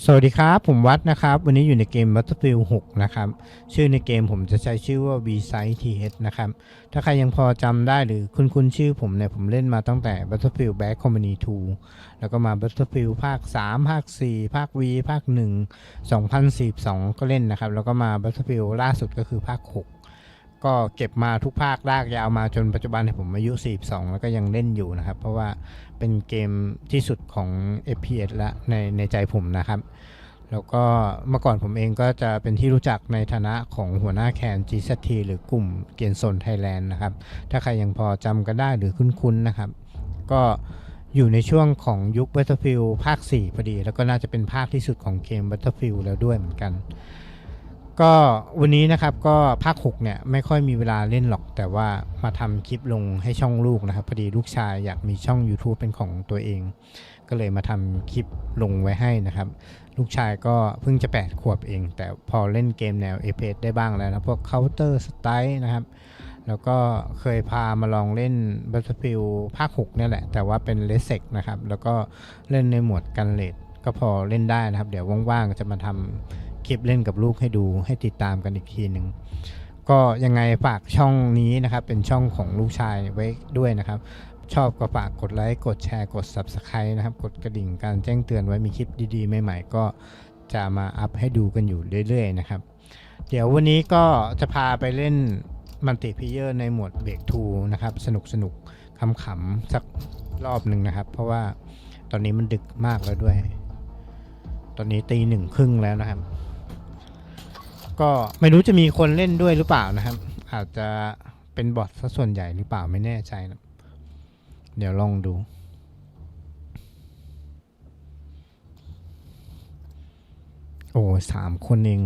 สวัสดีครับ ผมวัดนะครับ วันนี้อยู่ในเกม Battlefield 6 นะครับ ชื่อในเกมผมจะใช้ชื่อว่า v s i t h นะครับ ถ้าใครยังพอจำได้หรือคุ้นคุ้นชื่อผมเนี่ย ผมเล่นมาตั้งแต่ Battlefield Bad Company 2 แล้วก็มา Battlefield ภาค 3 ภาค 4 ภาค V ภาค 1 2042 ก็เล่นนะครับ แล้วก็มา Battlefield ล่าสุดก็คือภาค 6 ก็เก็บมาทุกภาคลากยาวมาจนปัจจุบันผมอายุ 42 แล้วก็ยังเล่นอยู่นะครับ เพราะว่าเป็นเกมที่สุดของ FPS ละในในใจผมนะครับ แล้วก็เมื่อก่อนผมเองก็จะเป็นที่รู้จักในฐานะของหัวหน้าแคน GZT หรือกลุ่มเกียนโซนไทยแลนด์นะครับ ถ้าใครยังพอจำกันได้หรือคุ้นๆนะครับ ก็อยู่ในช่วงของยุค Battlefield ภาค 4 พอดี แล้วก็น่าจะเป็นภาคที่สุดของเกม Battlefield แล้วด้วยเหมือนกัน ก็วันนี้นะครับก็ภาค6เนี่ยไม่ค่อยมีเวลาเล่นหรอก แต่ว่ามาทำคลิปลงให้ช่องลูกนะครับ พอดีลูกชายอยากมีช่อง YouTube เป็นของตัวเอง ก็เลยมาทำคลิปลงไว้ให้นะครับ ลูกชายก็เพิ่งจะ 8 ขวบเอง แต่พอเล่นเกมแนว a p s ได้บ้างแล้วนะพวก Counter Strike นะครับ แล้วก็เคยพามาลองเล่น Battlefield ภาค6เนี่ยแหละ แต่ว่าเป็น r e s e c นะครับ แล้วก็เล่นในหมวดกันเลดก็พอเล่นได้นะครับ เดี๋ยวว่างๆจะมาทำ คลิปเล่นกับลูกให้ดูให้ติดตามกันอีกทีหนึ่งก็ยังไงฝากช่องนี้นะครับ เป็นช่องของลูกชายไว้ด้วยนะครับ ชอบก็ฝากกดไลค์กดแชร์กด Subscribe นะครับ กดกระดิ่งการแจ้งเตือนไว้มีคลิปดีๆ ใหม่ๆ ก็จะมาอัพให้ดูกันอยู่เรื่อยๆนะครับ เดี๋ยววันนี้ก็จะพาไปเล่นมัลติเพเยอร์ในหมวดเบรกทูนะครับ สนุกสนุกๆขำๆสักรอบหนึ่งนะครับ เพราะว่าตอนนี้มันดึกมากแล้วด้วย ตอนนี้ตีหนึ่งครึ่งแล้วนะครับ ก็ไม่รู้จะมีคนเล่นด้วยหรือเปล่านะครับ อาจจะเป็นบอทซะส่วนใหญ่หรือเปล่าไม่แน่ใจนะเดี๋ยวลองดู โอ้สามคนเอง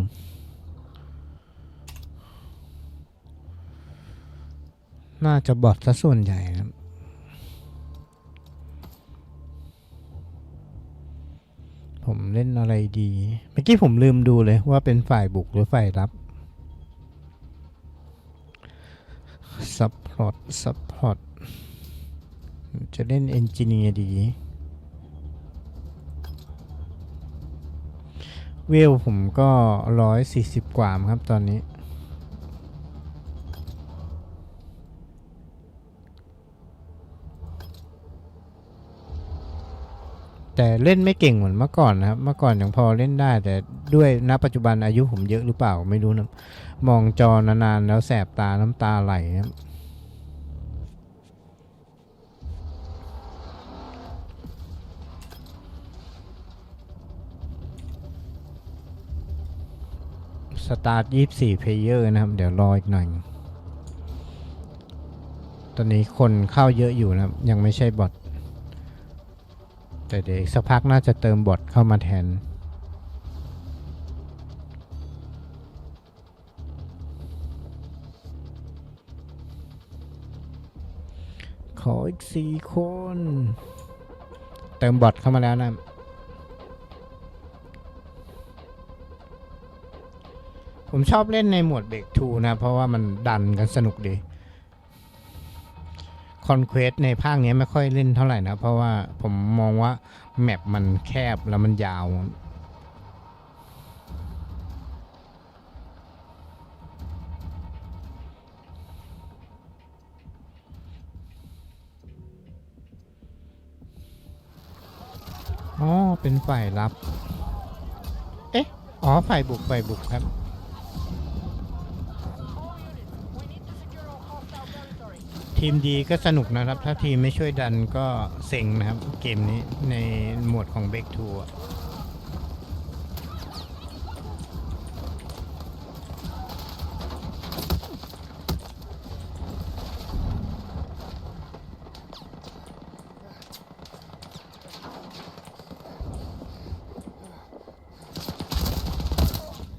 น่าจะบอทซะส่วนใหญ่ครั ผมเล่นอะไรดี เมื่อกี้ผมลืมดูเลยว่าเป็นฝ่ายบุกหรือฝ่ายรับซัพพอร์ตซัพพอร์ตจะเล่นเอนจิเนียร์ดีเวลผมก็ร้อยสี่สิบกว่าครับตอนนี้ แต่เล่นไม่เก่งเหมือนเมื่อก่อนนะครับ เมื่อก่อนยังพอเล่นได้ แต่ด้วยณปัจจุบันอายุผมเยอะหรือเปล่าไม่รู้นะมองจอนานๆแล้วแสบตาน้ำตาไหลครับสตาร์ทยี่สี่เพลเยอร์นะครับ เดี๋ยวรออีกหน่อย ตอนนี้คนเข้าเยอะอยู่นะครับ ยังไม่ใช่บอท แต่เดี๋ยวอีกสักพักน่าจะเติมบอทเข้ามาแทน ขออีกสี่คน เติมบอทเข้ามาแล้วนะผมชอบเล่นในหมวดเบรกทูนะ เพราะว่ามันดันกันสนุกดี คอนเควสในภาคนี้ไม่ค่อยเล่นเท่าไหร่นะ เพราะว่าผมมองว่า แมปมันแคบแล้วมันยาว อ๋อ เป็นฝ่ายรับ เอ๊ะ อ๋อ ฝ่ายบุก ฝ่ายบุกครับ ทีมดีก็สนุกนะครับ ถ้าทีมไม่ช่วยดันก็เซ็งนะครับ เกมนี้ในหมวดของเบรกทูอะ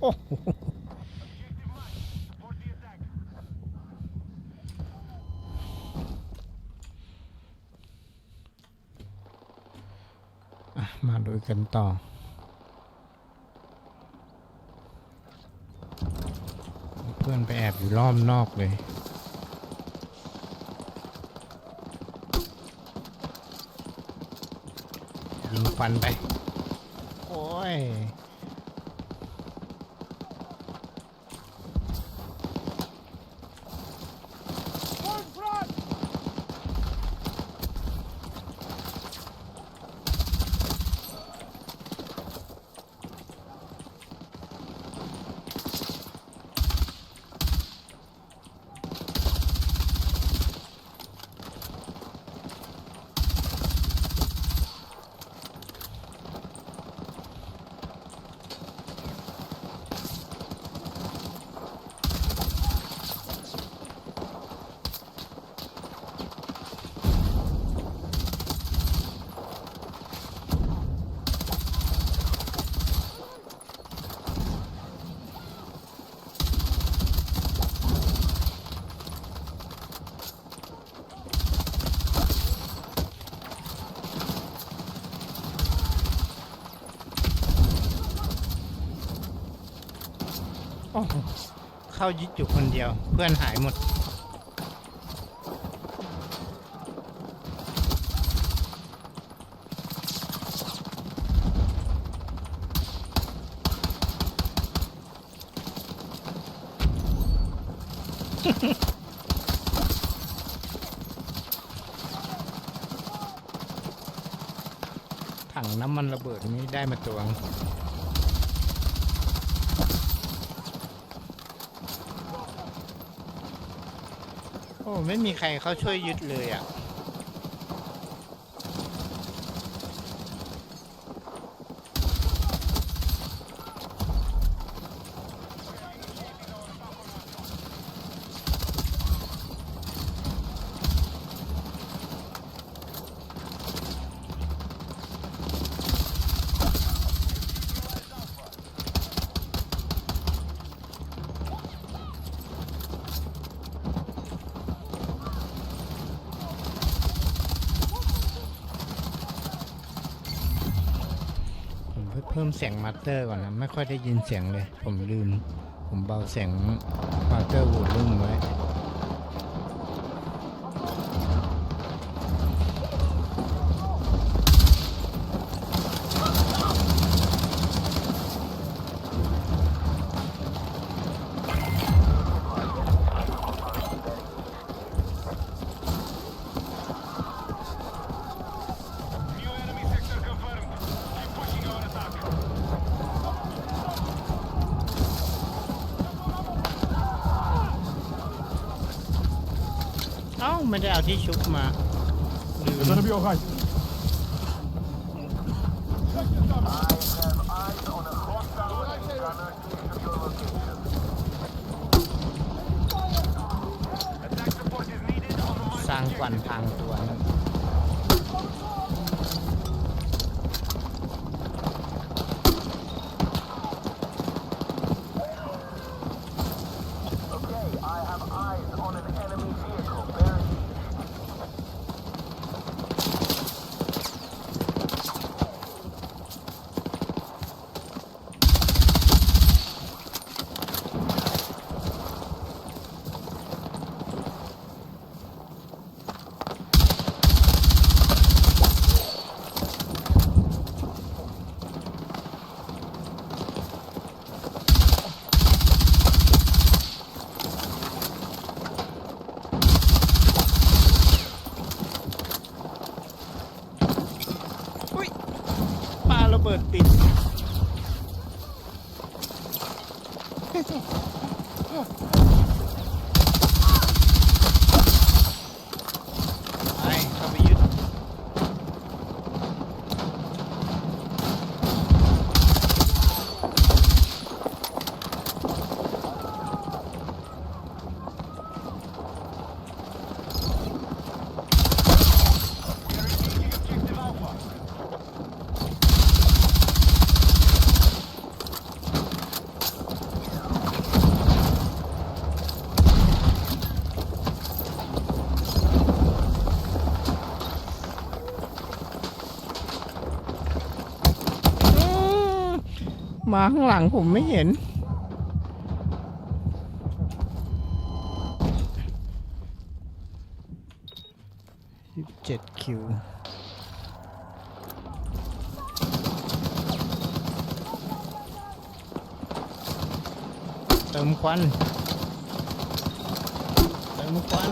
โอ้โหอะมาดู กันต่อ เพื่อนไปแอบอยู่ล้อมนอกเลยยิงฟันไป โอ้อ้ย อ้โหเข้ายึดอยู่คนเดียว เพื่อนหายหมด ถังน้ำมันระเบิดนี้ได้มาตัวง ไม่มีใครเขาช่วยยึดเลยอะ พิ่มเสียงมาสเตอร์ก่อนนะ ไม่ค่อยได้ยินเสียงเลย ผมลืม ผมเบาเสียงมาสเตอร์วูดลุ่มไว้ เอ้าไม่ได้เอาที่ชุบมาลืม Gonna be alright. Attack support is needed on the mark. สร้างควันทางตัวนั่น มาข้างหลังผมไม่เห็น สิเจ็ดคิว เติมควัน เติมควัน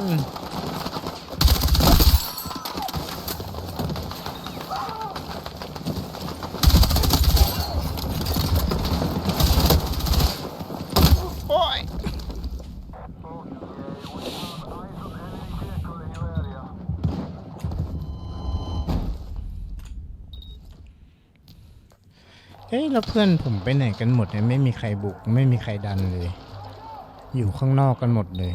ฮ้ยแล้วเพื่อนผมไปไหนกันหมดเนี่ยไม่มีใครบุก ไม่มีใครดันเลย อยู่ข้างนอกกันหมดเลย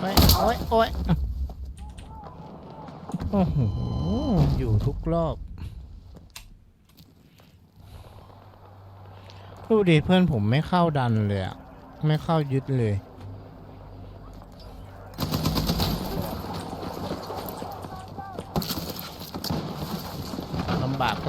โอ้ยโอ้ยโอ้ยโอ้โหอยู่ทุกรอบดูดิเพื่อนผมไม่เข้าดันเลยอะไม่เข้ายึดเลย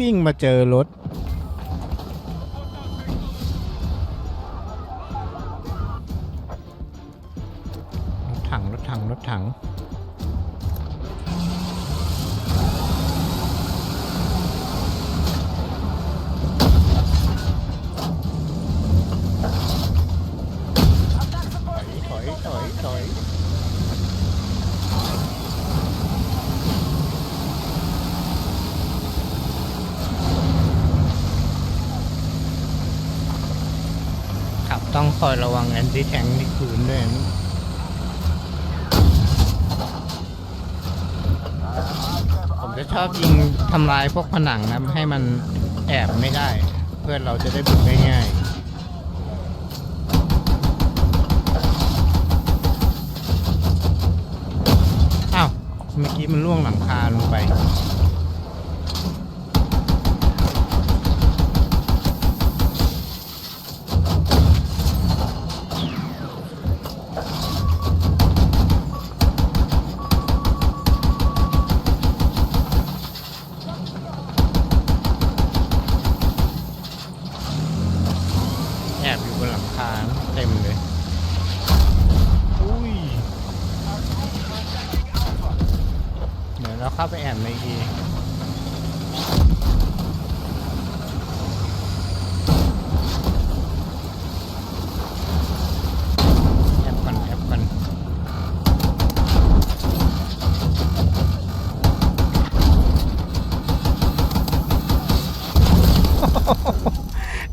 วิ่งมาเจอรถ จะชอบยิงทำลายพวกผนังนะให้มันแอบไม่ได้ เพื่อนเราจะได้บุกได้ง่ายอ้าวเมื่อกี้มันล่วงหลังคาลงไป แอบอยู่บนหลังคาเต็มเลย อุ้ย เดี๋ยวเราเข้าไปแอบในอีแอบก่อนแอบก่อน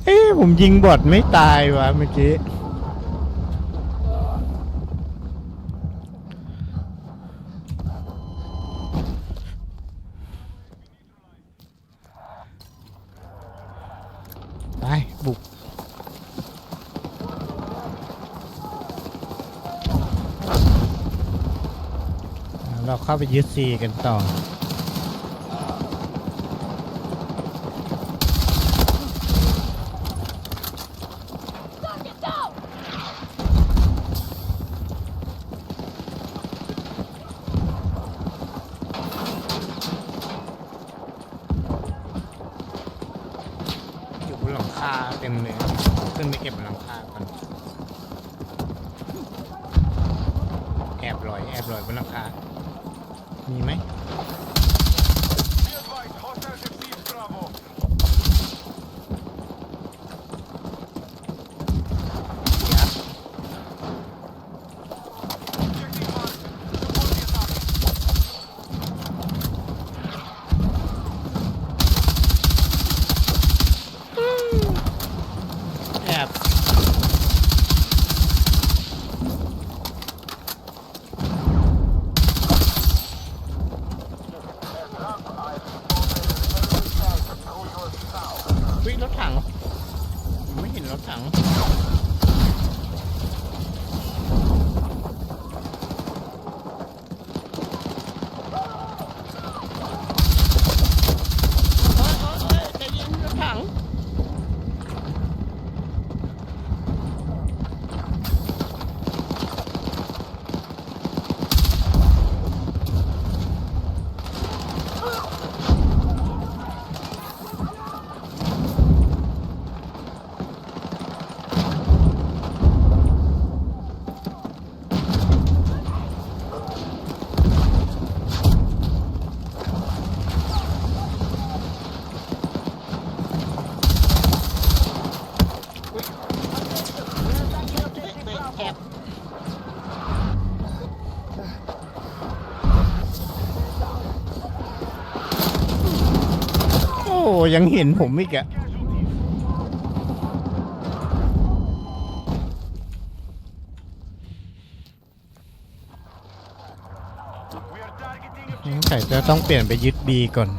เอ้ ผมยิงบอดไม่ตายวะเมื่อกี้ ไป บุก เราเข้าไปยึดซีกันต่อ คาเต็มเลยขึ้นไปเก็บบนหลังคาก่อนแอบลอยแอบลอยบนหลังคามีไหม รถถัง ยังเห็นผมอีกอะ We are targeting สงสัยจะต้องเปลี่ยนไปยึดบีก่อน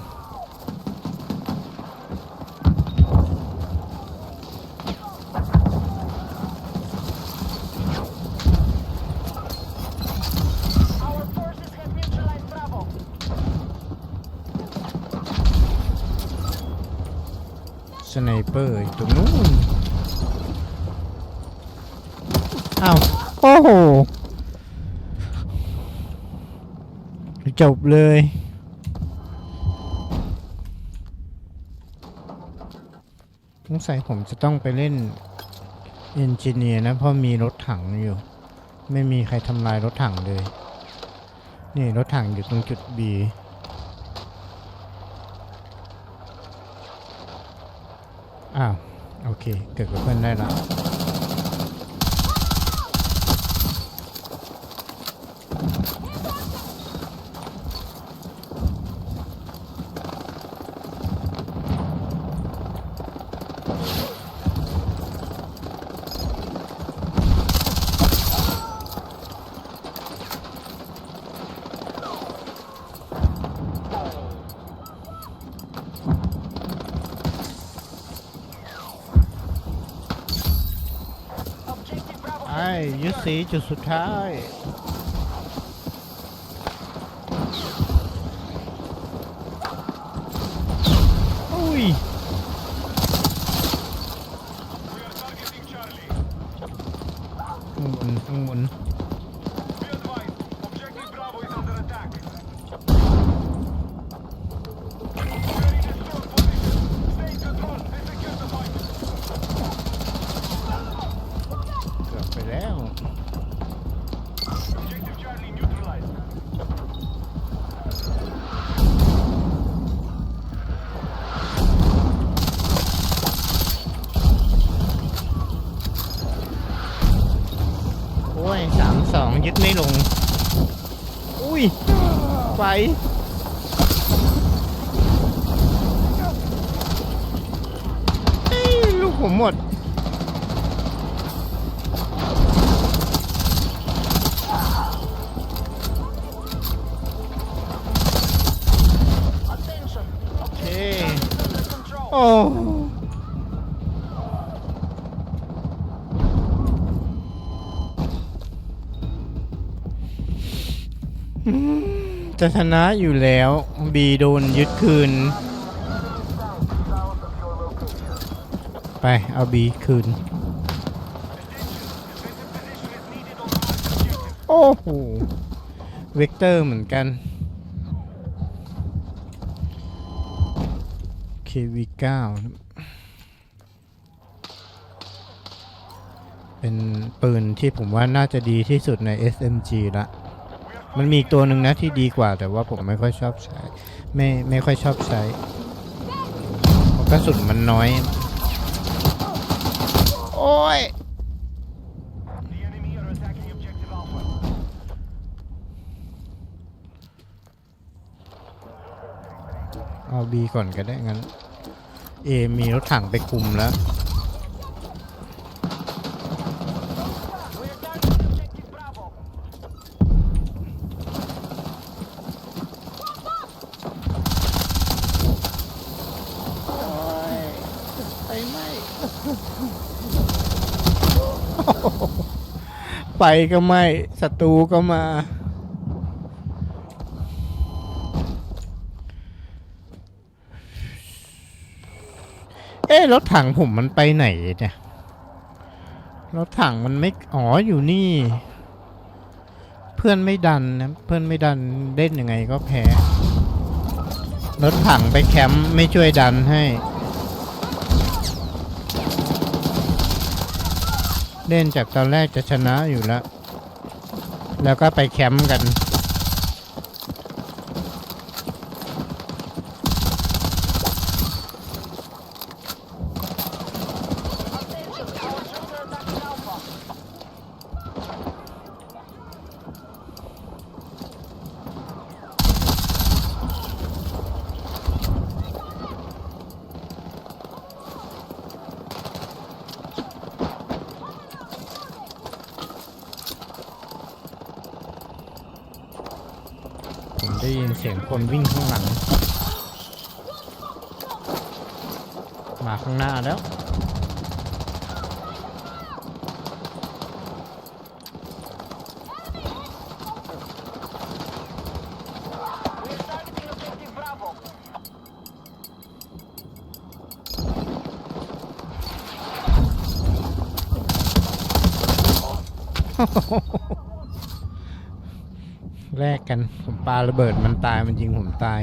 Our forces have neutralized Bravo. สไนเปอร์อยู่ตรงนู้น อ้าว โอ้โห จบเลย สงสัยผมจะต้องไปเล่นเอนจิเนียร์นะ เพราะมีรถถังอยู่ ไม่มีใครทำลายรถถังเลย นี่รถถังอยู่ตรงจุด B อ้าว โอเค เกิดกับเพื่อนได้และ จุดสุดท้าย อ้จะชนะอยู่แล้ว บีโดนยึดคืน ไป เอาบีคืน โอ้โห เวกเตอร์เหมือนกัน KV9 เป็นปืนที่ผมว่าน่าจะดีที่สุดใน SMG ละ มันมีอีกตัวหนึ่งนะที่ดีกว่าแต่ว่าผมไม่ค่อยชอบใช้ ไม่ไม่ค่อยชอบใช้กระสุนมันน้อย โอ้ย The enemy are attacking objective Alpha. เอาบีก่อนก็ได้งั้น เอมีรถถังไปคุมแล้ว We're targeting objective Bravo. ไฟไหม้ไฟก็ไหม้ศัตรูก็มา เอ๊ะ รถถังผมมันไปไหนเนี่ย รถถังมันไม่ อ๋อ อยู่นี่ เพื่อนไม่ดันนะ เพื่อนไม่ดันเล่นยังไงก็แพ้ รถถังไปแคมป์ไม่ช่วยดันให้ เล่นจากตอนแรกจะชนะอยู่แล้ว แล้วก็ไปแคมป์กัน ได้ยินเสียงคนวิ่งข้างหลัง มาข้างหน้าแล้วแลกกัน ปลาระเบิดมันตายมันยิงผมตาย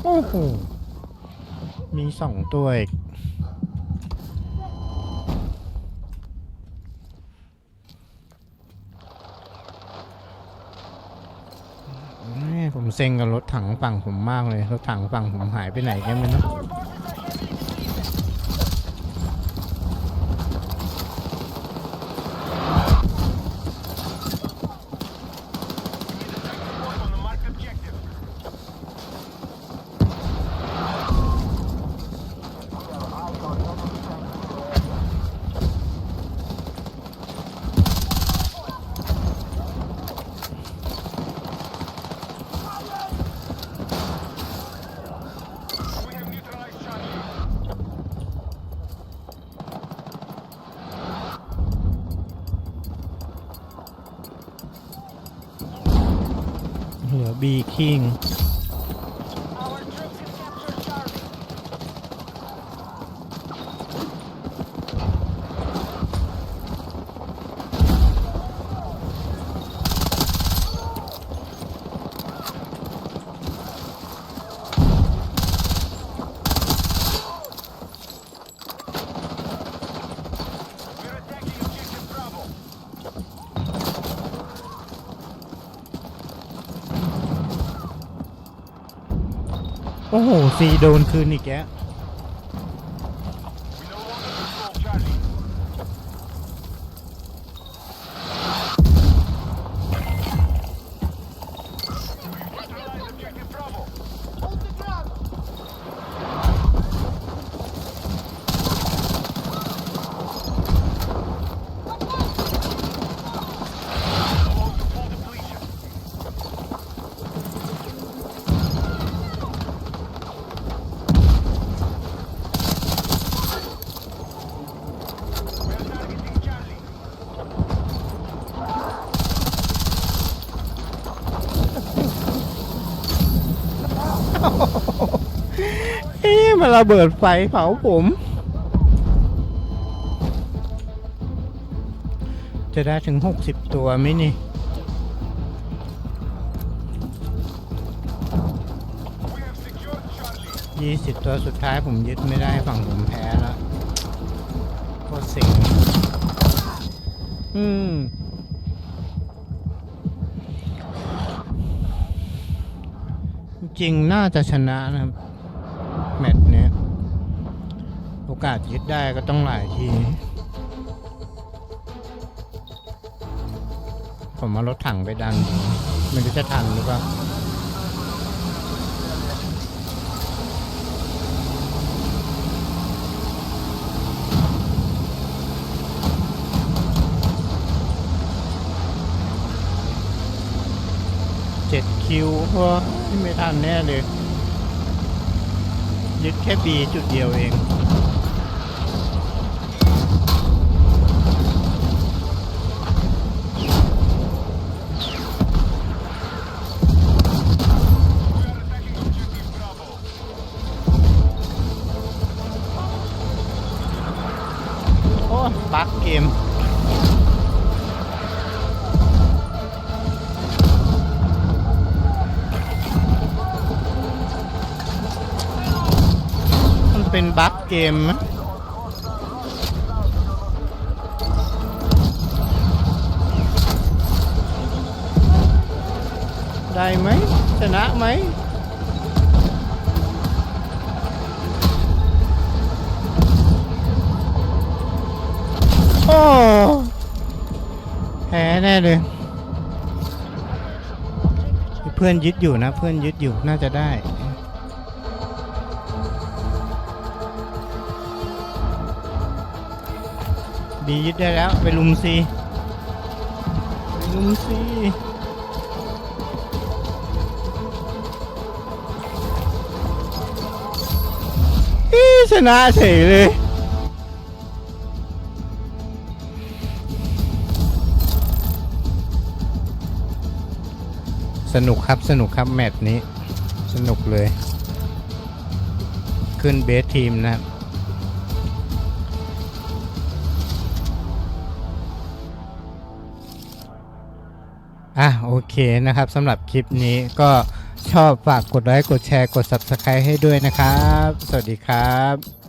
โอ้โห มีสองตัวอีกแม่ผมเซ็งกับรถถังฝั่งผมมากเลย รถถังฝั่งผมหายไปไหนกันไม่รู้ เห โอ้โหซีโดนคืนอีกแก มาระเบิดไฟเผาผม จะได้ถึง 60 ตัวไหมนี่ยี่สิบตัวสุดท้ายผมยึดไม่ได้ฝั่งผมแพ้แล้วโคตรเสิงอืมจริงน่าจะชนะนะครับ แมตช์เนี้ยโอกาสยึดได้ก็ต้องหลายที ผมมารถถังไปดันดูไมันจะทันหรือเปล่าเจ็ดคิวเพราะไม่ทันแน่เลย ยึดแค่บีจุดเดียวเอง บักเกมไหมได้ไหมชนะไหมโอ้แพ้แน่เลยเพื่อนยึดอยู่นะ เพื่อนยึดอยู่น่าจะได้ บียึดได้แล้ว ไปลุมซีไปลุมซีอีชนะเฉยเลยสนุกครับสนุกครับแมตช์นี้ สนุกเลย ขึ้นเบสทีมนะครับ อะโอเคนะครับสำหรับคลิปนี้ก็ชอบฝากกดไลค์กดแชร์กด Subscribe ให้ด้วยนะครับ สวัสดีครับ